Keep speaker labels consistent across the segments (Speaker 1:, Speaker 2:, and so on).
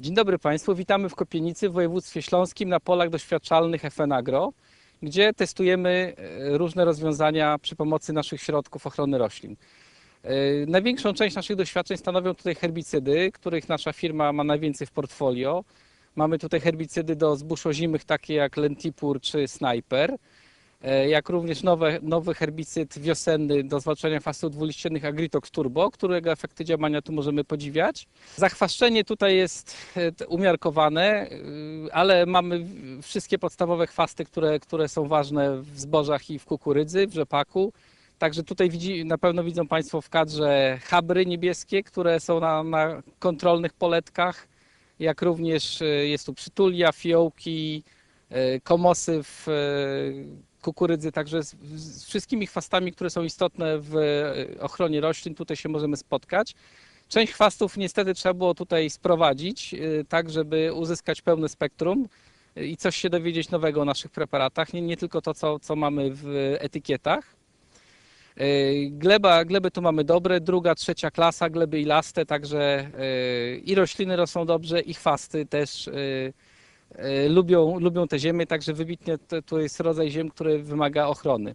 Speaker 1: Dzień dobry Państwu, witamy w Kopienicy w województwie śląskim na polach doświadczalnych FNAGRO, gdzie testujemy e, różne rozwiązania przy pomocy naszych środków ochrony roślin. E, Największą część naszych doświadczeń stanowią tutaj herbicydy, których nasza firma ma najwięcej w portfolio. Mamy tutaj herbicydy do zbóż ozimych takie jak Lentipur czy Sniper, e, jak również nowe, nowy herbicyd wiosenny do zwalczania fastów dwuliściennych Agritox Turbo, którego efekty działania tu możemy podziwiać. Zachwaszczenie tutaj jest e, umiarkowane, y, ale mamy wszystkie podstawowe chwasty, które, które są ważne w zbożach i w kukurydzy, w rzepaku. Także tutaj widzi, na pewno widzą Państwo w kadrze habry niebieskie, które są na, na kontrolnych poletkach, jak również jest tu przytulia, fiołki, komosy w kukurydzy, także z, z wszystkimi chwastami, które są istotne w y, ochronie roślin, tutaj się możemy spotkać. Część chwastów niestety trzeba było tutaj sprowadzić, y, tak żeby uzyskać pełne spektrum i coś się dowiedzieć nowego o naszych preparatach, nie, nie tylko to, co, co mamy w etykietach. Y, Gleba, gleby tu mamy dobre, druga, trzecia klasa, gleby ilaste, także i rośliny rosną dobrze, i chwasty też lubią, lubią te ziemię, także wybitnie to, to jest rodzaj ziem, który wymaga ochrony.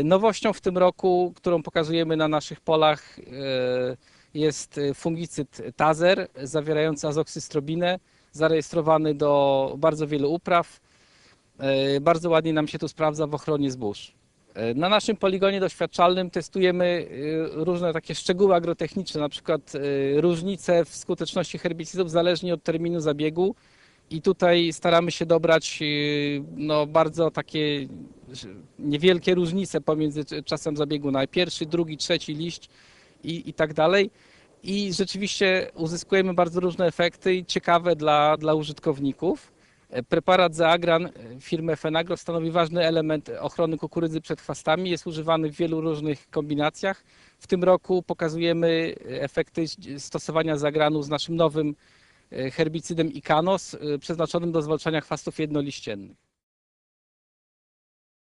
Speaker 1: Y, Nowością w tym roku, którą pokazujemy na naszych polach, y, jest y, fungicyd Tazer zawierający azoksystrobinę, zarejestrowany do bardzo wielu upraw. Y, Bardzo ładnie nam się tu sprawdza w ochronie zbóż. Y, Na naszym poligonie doświadczalnym testujemy y, różne takie szczegóły agrotechniczne, na przykład y, różnice w skuteczności herbicydów zależnie od terminu zabiegu. I tutaj staramy się dobrać y, no, bardzo takie niewielkie różnice pomiędzy czasem zabiegu na pierwszy, drugi, trzeci liść i, i tak dalej. I rzeczywiście uzyskujemy bardzo różne efekty i ciekawe dla, dla użytkowników. E, Preparat Zaagran e, firmy Fenagro stanowi ważny element ochrony kukurydzy przed chwastami. Jest używany w wielu różnych kombinacjach. W tym roku pokazujemy e, efekty stosowania Zagranu z naszym nowym herbicydem Ikanos, e, przeznaczonym do zwalczania chwastów jednoliściennych.